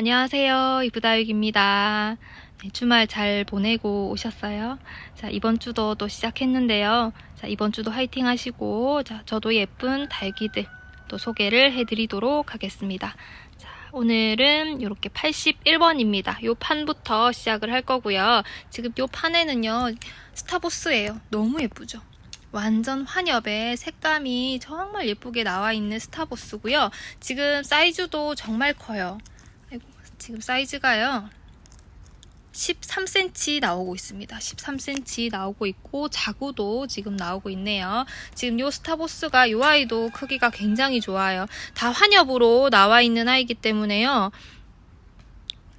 안녕하세요. 이브다육입니다. 네, 주말 잘 보내고 오셨어요? 자, 이번 주도 또 시작했는데요. 자, 이번 주도 화이팅 하시고, 자, 저도 예쁜 달기들 또 소개를 해드리도록 하겠습니다. 자, 오늘은 이렇게 81번입니다. 요 판부터 시작을 할 거고요. 지금 요 판에는요, 스타보스예요. 너무 예쁘죠? 완전 환엽에 색감이 정말 예쁘게 나와 있는 스타보스고요. 지금 사이즈도 정말 커요. 지금 사이즈가요. 13cm 나오고 있습니다. 13cm 나오고 있고 자구도 지금 나오고 있네요. 지금 요 스타보스가 요 아이도 크기가 굉장히 좋아요. 다 환엽으로 나와 있는 아이기 때문에요.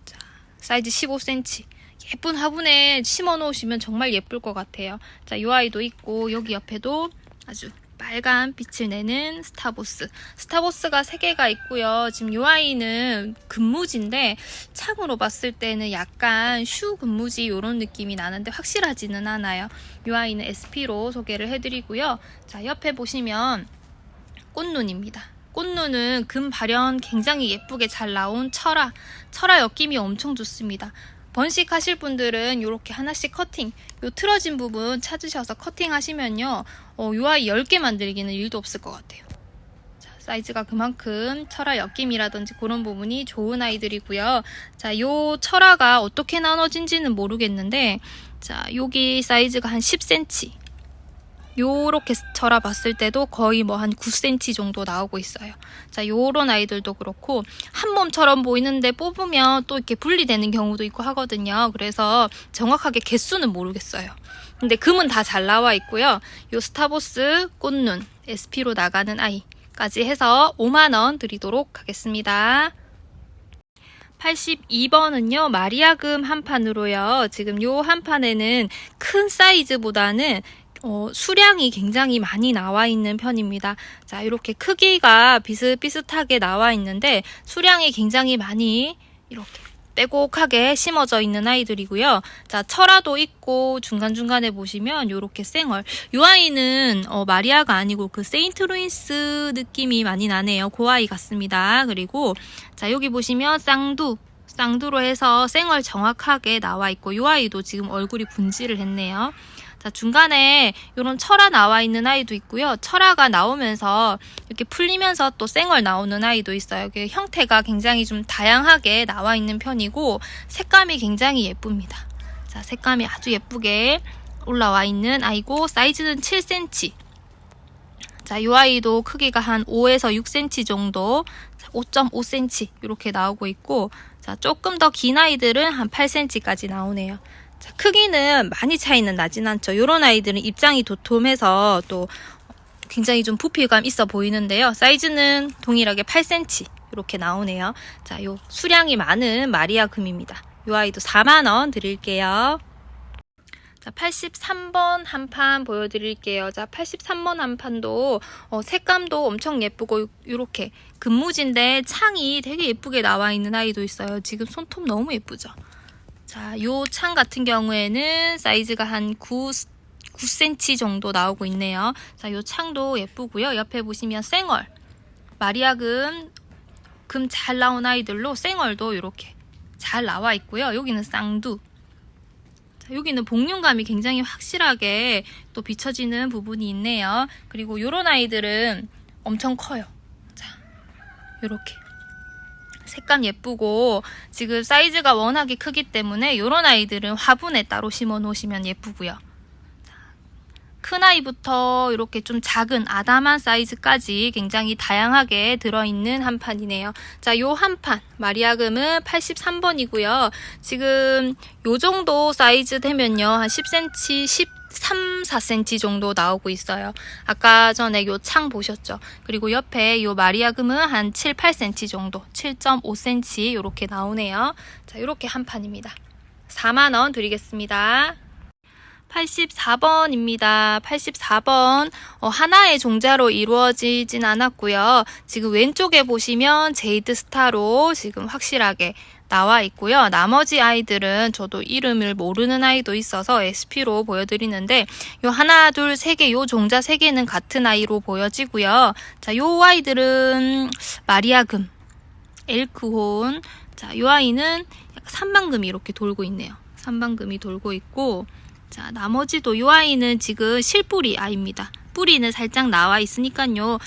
자, 사이즈 15cm. 예쁜 화분에 심어 놓으시면 정말 예쁠 것 같아요. 자, 요 아이도 있고 여기 옆에도 아주 빨간 빛을 내는 스타보스. 스타보스가 3개가 있고요. 지금 요 아이는 금무지인데 창으로 봤을 때는 약간 슈 금무지 이런 느낌이 나는데 확실하지는 않아요. 요 아이는 SP로 소개를 해드리고요. 자, 옆에 보시면 꽃눈입니다. 꽃눈은 금 발현 굉장히 예쁘게 잘 나온 철화. 철화 엮임이 엄청 좋습니다. 번식 하실 분들은 이렇게 하나씩 커팅, 요 틀어진 부분 찾으셔서 커팅 하시면요, 어, 요 아이 10개 만들기는 일도 없을 것 같아요. 자, 사이즈가 그만큼 철화 엮임이라든지 그런 부분이 좋은 아이들이고요. 자, 요 철화가 어떻게 나눠진지는 모르겠는데, 자, 여기 사이즈가 한 10cm. 요렇게 철아 봤을 때도 거의 뭐 한 9cm 정도 나오고 있어요. 자, 요런 아이들도 그렇고 한 몸처럼 보이는데 뽑으면 또 이렇게 분리되는 경우도 있고 하거든요. 그래서 정확하게 개수는 모르겠어요. 근데 금은 다 잘 나와 있고요. 요 스타보스 꽃눈 SP로 나가는 아이까지 해서 5만 원 드리도록 하겠습니다. 82번은요, 마리아금 한 판으로요. 지금 요 한 판에는 큰 사이즈보다는 어, 수량이 굉장히 많이 나와 있는 편입니다. 자, 이렇게 크기가 비슷비슷하게 나와 있는데 수량이 굉장히 많이 이렇게 빼곡하게 심어져 있는 아이들이고요. 자, 철화도 있고 중간중간에 보시면 이렇게 쌩얼. 이 아이는 어, 마리아가 아니고 그 세인트 루이스 느낌이 많이 나네요. 그 아이 같습니다. 그리고 자, 여기 보시면 쌍두 쌍두로 해서 쌩얼 정확하게 나와 있고 이 아이도 지금 얼굴이 분지를 했네요. 자, 중간에 이런 철화 나와 있는 아이도 있고요. 철화가 나오면서 이렇게 풀리면서 또 쌩얼 나오는 아이도 있어요. 이게 형태가 굉장히 좀 다양하게 나와 있는 편이고 색감이 굉장히 예쁩니다. 자, 색감이 아주 예쁘게 올라와 있는 아이고 사이즈는 7cm. 자, 이 아이도 크기가 한 5에서 6cm 정도, 5.5cm 이렇게 나오고 있고, 자, 조금 더 긴 아이들은 한 8cm까지 나오네요. 자, 크기는 많이 차이는 나진 않죠. 이런 아이들은 입장이 도톰해서 또 굉장히 좀 부피감 있어 보이는데요. 사이즈는 동일하게 8cm 이렇게 나오네요. 자, 요 수량이 많은 마리아 금입니다. 요 아이도 4만 원 드릴게요. 자, 83번 한 판 보여드릴게요. 자, 83번 한 판도 어, 색감도 엄청 예쁘고 이렇게 금무지인데 창이 되게 예쁘게 나와 있는 아이도 있어요. 지금 손톱 너무 예쁘죠? 자, 요 창 같은 경우에는 사이즈가 한 9, 9cm 정도 나오고 있네요. 자, 요 창도 예쁘고요. 옆에 보시면 쌩얼. 마리아금, 금 잘 나온 아이들로 쌩얼도 이렇게 잘 나와 있고요. 여기는 쌍두. 자, 여기는 복륜감이 굉장히 확실하게 또 비춰지는 부분이 있네요. 그리고 요런 아이들은 엄청 커요. 자, 요렇게. 색감 예쁘고 지금 사이즈가 워낙에 크기 때문에 이런 아이들은 화분에 따로 심어 놓으시면 예쁘고요. 자, 큰 아이부터 이렇게 좀 작은 아담한 사이즈까지 굉장히 다양하게 들어있는 한 판이네요. 자, 요 한 판 마리아금은 83번이고요. 지금 요 정도 사이즈 되면요. 한 10cm, 10 3, 4cm 정도 나오고 있어요. 아까 전에 요 창 보셨죠? 그리고 옆에 요 마리아금은 한 7, 8cm 정도, 7.5cm 이렇게 나오네요. 자, 이렇게 한 판입니다. 4만 원 드리겠습니다. 84번입니다. 84번 어, 하나의 종자로 이루어지진 않았고요. 지금 왼쪽에 보시면 제이드 스타로 지금 확실하게 나와 있고요. 나머지 아이들은 저도 이름을 모르는 아이도 있어서 SP로 보여드리는데 요 하나, 둘, 세 개, 요 종자 세 개는 같은 아이로 보여지고요. 자, 요 아이들은 마리아금, 엘크혼, 자, 이 아이는 약간 삼방금이 이렇게 돌고 있네요. 삼방금이 돌고 있고, 자, 나머지도 이 아이는 지금 실뿌리 아이입니다. 뿌리는 살짝 나와 있으니까요.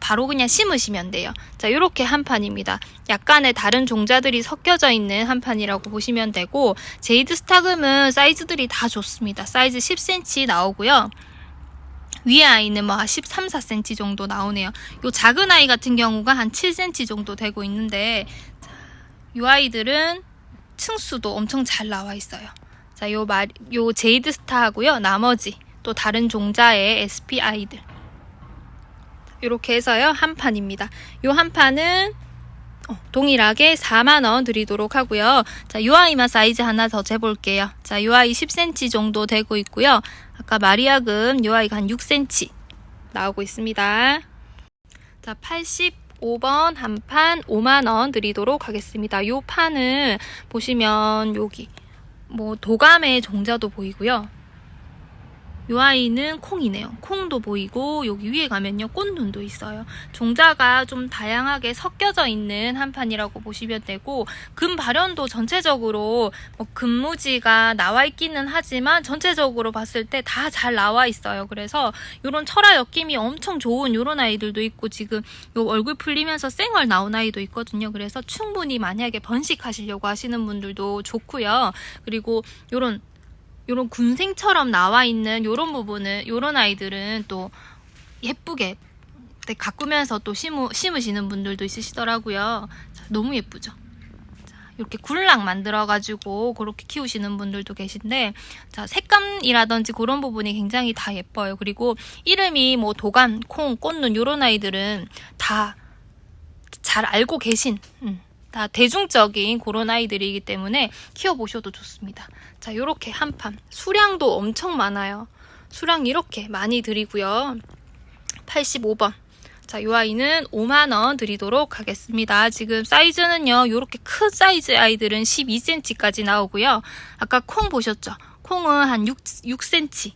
바로 그냥 심으시면 돼요. 자, 요렇게 한 판입니다. 약간의 다른 종자들이 섞여져 있는 한 판이라고 보시면 되고, 제이드 스타금은 사이즈들이 다 좋습니다. 사이즈 10cm 나오고요. 위에 아이는 뭐 13, 4cm 정도 나오네요. 요 작은 아이 같은 경우가 한 7cm 정도 되고 있는데, 자, 요 아이들은 층수도 엄청 잘 나와 있어요. 자, 요 말, 요 제이드 스타하고요. 나머지 또 다른 종자의 SP 아이들. 이렇게 해서요 한 판입니다. 요 한 판은 어, 동일하게 4만 원 드리도록 하고요. 자, 요 아이만 사이즈 하나 더 재볼게요. 자, 요 아이 10cm 정도 되고 있고요. 아까 마리아금 요 아이가 한 6cm 나오고 있습니다. 자, 85번 한 판 5만 원 드리도록 하겠습니다. 요 판은 보시면 여기 뭐 도감의 종자도 보이고요. 요 아이는 콩이네요. 콩도 보이고 여기 위에 가면요 꽃눈도 있어요. 종자가 좀 다양하게 섞여져 있는 한 판이라고 보시면 되고 금 발현도 전체적으로 뭐 금무지가 나와 있기는 하지만 전체적으로 봤을 때 다 잘 나와 있어요. 그래서 요런 철화 엮임이 엄청 좋은 요런 아이들도 있고 지금 요 얼굴 풀리면서 쌩얼 나온 아이도 있거든요. 그래서 충분히 만약에 번식하시려고 하시는 분들도 좋고요. 그리고 요런 요런 군생처럼 나와 있는 요런 부분은 요런 아이들은 또 예쁘게 네, 가꾸면서 또 심으, 심으시는 분들도 있으시더라고요. 자, 너무 예쁘죠? 자, 이렇게 굴락 만들어가지고 그렇게 키우시는 분들도 계신데, 자, 색감이라든지 그런 부분이 굉장히 다 예뻐요. 그리고 이름이 뭐 도감, 콩, 꽃눈 요런 아이들은 다 잘 알고 계신, 음, 다 대중적인 그런 아이들이기 때문에 키워보셔도 좋습니다. 자, 요렇게 한 판. 수량도 엄청 많아요. 수량 이렇게 많이 드리고요. 85번. 자, 요 아이는 5만원 드리도록 하겠습니다. 지금 사이즈는요, 요렇게 큰 사이즈 아이들은 12cm까지 나오고요. 아까 콩 보셨죠? 콩은 한 6, 6cm.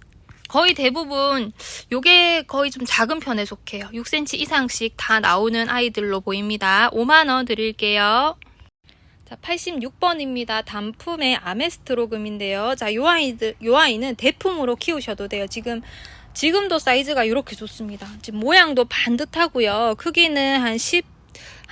거의 대부분 요게 거의 좀 작은 편에 속해요. 6cm 이상씩 다 나오는 아이들로 보입니다. 5만원 드릴게요. 자, 86번입니다. 단품의 아메스트로금인데요. 자, 요 아이들, 요 아이는 대품으로 키우셔도 돼요. 지금, 지금도 사이즈가 이렇게 좋습니다. 지금 모양도 반듯하고요. 크기는 한 10,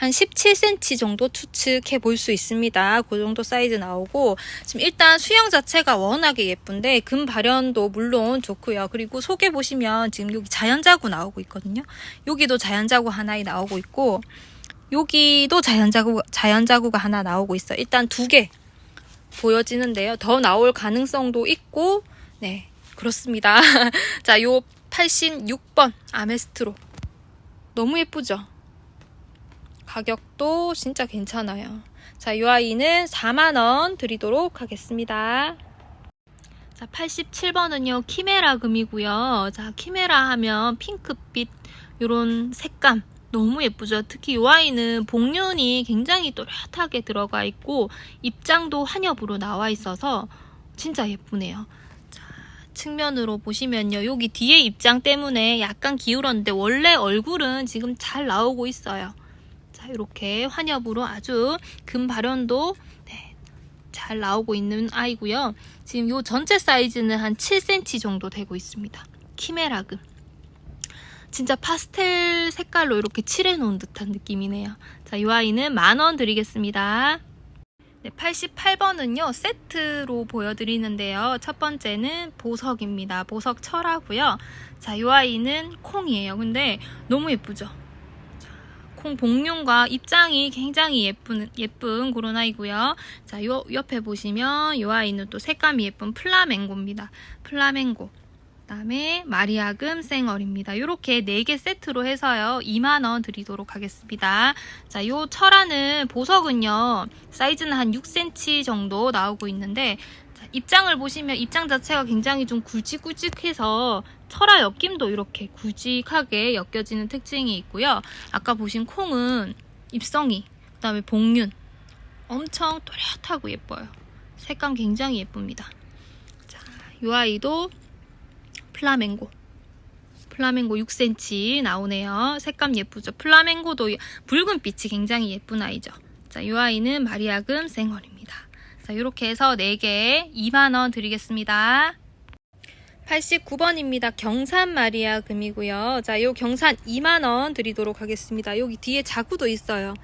한 17cm 정도 추측해 볼 수 있습니다. 그 정도 사이즈 나오고 지금 일단 수영 자체가 워낙에 예쁜데 금 발현도 물론 좋고요. 그리고 속에 보시면 지금 여기 자연자구 나오고 있거든요. 여기도 자연자구 하나에 나오고 있고 여기도 자연자구 자연자구가 하나 나오고 있어. 요 일단 두 개 보여지는데요. 더 나올 가능성도 있고 네 그렇습니다. 자, 요 86번 아메스트로 너무 예쁘죠? 가격도 진짜 괜찮아요. 자, 이 아이는 4만원 드리도록 하겠습니다. 자, 87번은요, 키메라 금이고요. 자, 키메라 하면 핑크빛, 요런 색감. 너무 예쁘죠? 특히 이 아이는 복륜이 굉장히 또렷하게 들어가 있고, 입장도 한엽으로 나와 있어서 진짜 예쁘네요. 자, 측면으로 보시면요. 여기 뒤에 입장 때문에 약간 기울었는데, 원래 얼굴은 지금 잘 나오고 있어요. 자, 이렇게 환엽으로 아주 금 발현도 네, 잘 나오고 있는 아이고요. 지금 요 전체 사이즈는 한 7cm 정도 되고 있습니다. 키메라금. 진짜 파스텔 색깔로 이렇게 칠해놓은 듯한 느낌이네요. 자, 이 아이는 만 원 드리겠습니다. 네, 88번은요, 세트로 보여드리는데요. 첫 번째는 보석입니다. 보석 철하고요. 자, 이 아이는 콩이에요. 근데 너무 예쁘죠? 콩 복륜과 입장이 굉장히 예쁜 예쁜 그런 아이고요. 자, 요 옆에 보시면 이 아이는 또 색감이 예쁜 플라멩고입니다. 플라멩고. 그다음에 마리아금 쌩얼입니다. 이렇게 4개 세트로 해서요. 2만 원 드리도록 하겠습니다. 자, 요 철화는 보석은요. 사이즈는 한 6cm 정도 나오고 있는데 자, 입장을 보시면 입장 자체가 굉장히 좀 굵직굵직해서 철화 엮임도 이렇게 굵직하게 엮여지는 특징이 있고요. 아까 보신 콩은 입성이, 그 다음에 복륜 엄청 또렷하고 예뻐요. 색감 굉장히 예쁩니다. 자, 이 아이도 플라멩고. 플라멩고 6cm 나오네요. 색감 예쁘죠? 플라멩고도 붉은 빛이 굉장히 예쁜 아이죠. 자, 이 아이는 마리아금 생얼입니다. 자, 이렇게 해서 4개 2만원 드리겠습니다. 89번입니다. 경산 마리아 금이고요. 자, 요 경산 2만 원 드리도록 하겠습니다. 여기 뒤에 자구도 있어요.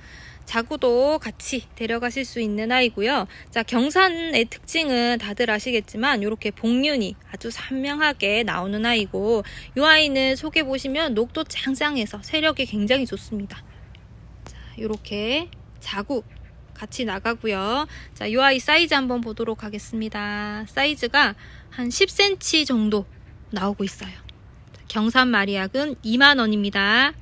자구도 같이 데려가실 수 있는 아이고요. 자, 경산의 특징은 다들 아시겠지만 이렇게 복륜이 아주 선명하게 나오는 아이고 이 아이는 속에 보시면 녹도 짱짱해서 세력이 굉장히 좋습니다. 자, 이렇게 자구 같이 나가고요. 자, 이 아이 사이즈 한번 보도록 하겠습니다. 사이즈가 한 10cm 정도 나오고 있어요. 경산 마리아금 2만 원입니다.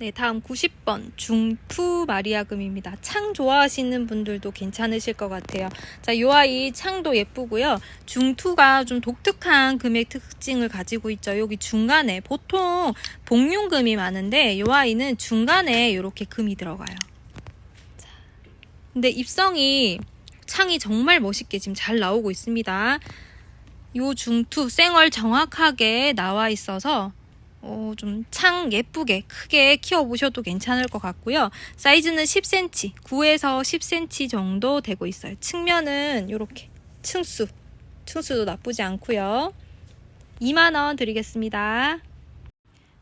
네, 다음 90번 중투 마리아금입니다. 창 좋아하시는 분들도 괜찮으실 것 같아요. 자, 이 아이 창도 예쁘고요. 중투가 좀 독특한 금의 특징을 가지고 있죠. 여기 중간에 보통 복륜금이 많은데 이 아이는 중간에 이렇게 금이 들어가요. 자, 근데 입성이 창이 정말 멋있게 지금 잘 나오고 있습니다. 요 중투 생얼 정확하게 나와 있어서 어, 좀 창 예쁘게 크게 키워보셔도 괜찮을 것 같고요. 사이즈는 10cm, 9에서 10cm 정도 되고 있어요. 측면은 이렇게 층수, 층수도 나쁘지 않고요. 2만원 드리겠습니다.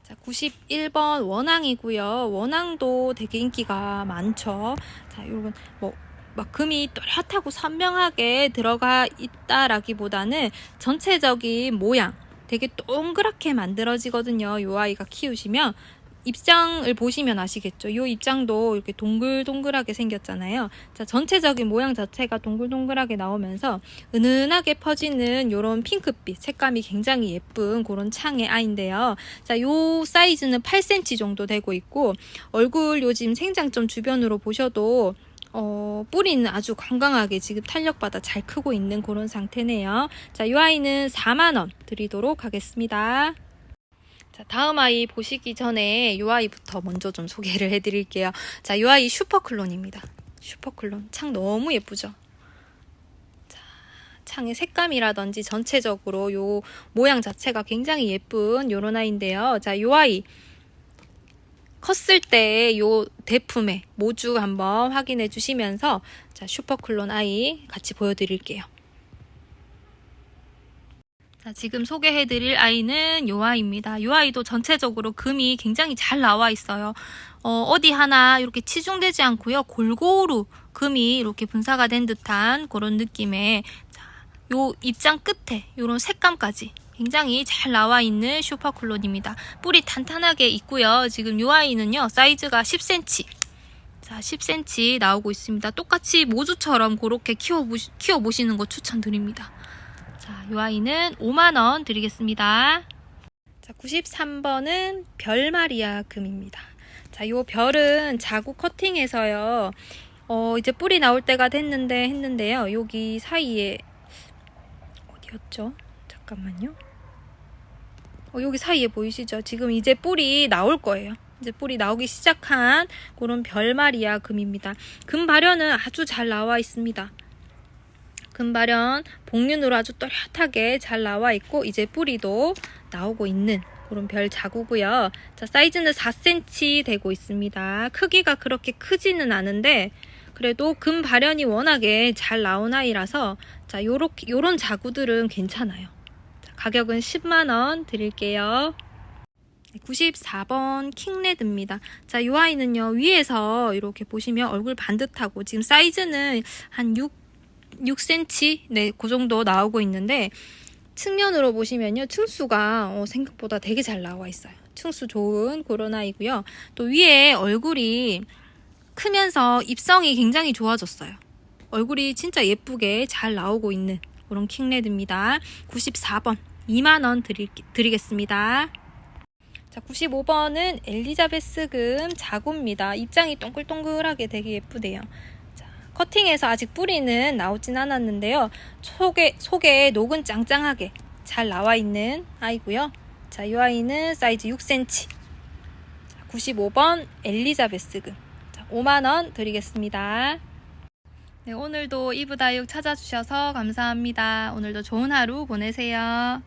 자, 91번 원앙이고요. 원앙도 되게 인기가 많죠. 자, 요건 뭐, 막 금이 또렷하고 선명하게 들어가 있다라기보다는 전체적인 모양, 되게 동그랗게 만들어지거든요. 요 아이가 키우시면 입장을 보시면 아시겠죠. 요 입장도 이렇게 동글동글하게 생겼잖아요. 자, 전체적인 모양 자체가 동글동글하게 나오면서 은은하게 퍼지는 요런 핑크빛 색감이 굉장히 예쁜 그런 창의 아이인데요. 자, 요 사이즈는 8cm 정도 되고 있고 얼굴 요즘 생장점 주변으로 보셔도 어, 뿌리는 아주 건강하게 지금 탄력받아 잘 크고 있는 그런 상태네요. 자, 이 아이는 4만원 드리도록 하겠습니다. 자, 다음 아이 보시기 전에 이 아이부터 먼저 좀 소개를 해드릴게요. 자, 이 아이 슈퍼클론입니다. 슈퍼클론. 창 너무 예쁘죠? 자, 창의 색감이라든지 전체적으로 요 모양 자체가 굉장히 예쁜 요런 아이인데요. 자, 이 아이. 컸을 때 요 대품의 모주 한번 확인해 주시면서 자, 슈퍼클론 아이 같이 보여드릴게요. 자, 지금 소개해 드릴 아이는 요 아이입니다. 요 아이도 전체적으로 금이 굉장히 잘 나와 있어요. 어, 어디 하나 이렇게 치중되지 않고요. 골고루 금이 이렇게 분사가 된 듯한 그런 느낌의 자, 요 입장 끝에 요런 색감까지 굉장히 잘 나와 있는 슈퍼클론입니다. 뿌리 탄탄하게 있고요. 지금 요 아이는요. 사이즈가 10cm. 자, 10cm 나오고 있습니다. 똑같이 모주처럼 그렇게 키워보시, 키워보시는 거 추천드립니다. 자, 요 아이는 5만원 드리겠습니다. 자, 93번은 별마리아 금입니다. 자, 요 별은 자구 커팅해서요. 어, 이제 뿌리 나올 때가 됐는데 했는데요. 여기 사이에 어디였죠? 잠깐만요. 어, 여기 사이에 보이시죠? 지금 이제 뿌리 나올 거예요. 이제 뿌리 나오기 시작한 그런 별마리아 금입니다. 금 발현은 아주 잘 나와 있습니다. 금 발현 복륜으로 아주 또렷하게 잘 나와 있고 이제 뿌리도 나오고 있는 그런 별 자구고요. 자, 사이즈는 4cm 되고 있습니다. 크기가 그렇게 크지는 않은데 그래도 금 발현이 워낙에 잘 나온 아이라서 자, 요렇게 요런 자구들은 괜찮아요. 자, 가격은 10만 원 드릴게요. 94번 킹레드입니다. 자, 이 아이는요, 위에서 이렇게 보시면 얼굴 반듯하고, 지금 사이즈는 한 6, 6cm? 네, 그 정도 나오고 있는데, 측면으로 보시면요, 층수가 어, 생각보다 되게 잘 나와 있어요. 층수 좋은 그런 아이고요. 또 위에 얼굴이 크면서 입성이 굉장히 좋아졌어요. 얼굴이 진짜 예쁘게 잘 나오고 있는 그런 킹레드입니다. 94번 2만원 드리겠습니다. 자, 95번은 엘리자베스 금 자구입니다. 입장이 동글동글하게 되게 예쁘대요. 자, 커팅해서 아직 뿌리는 나오진 않았는데요. 속에, 속에 녹은 짱짱하게 잘 나와 있는 아이고요. 자, 이 아이는 사이즈 6cm. 자, 95번 엘리자베스금. 자, 5만원 드리겠습니다. 네, 오늘도 이브다육 찾아주셔서 감사합니다. 오늘도 좋은 하루 보내세요.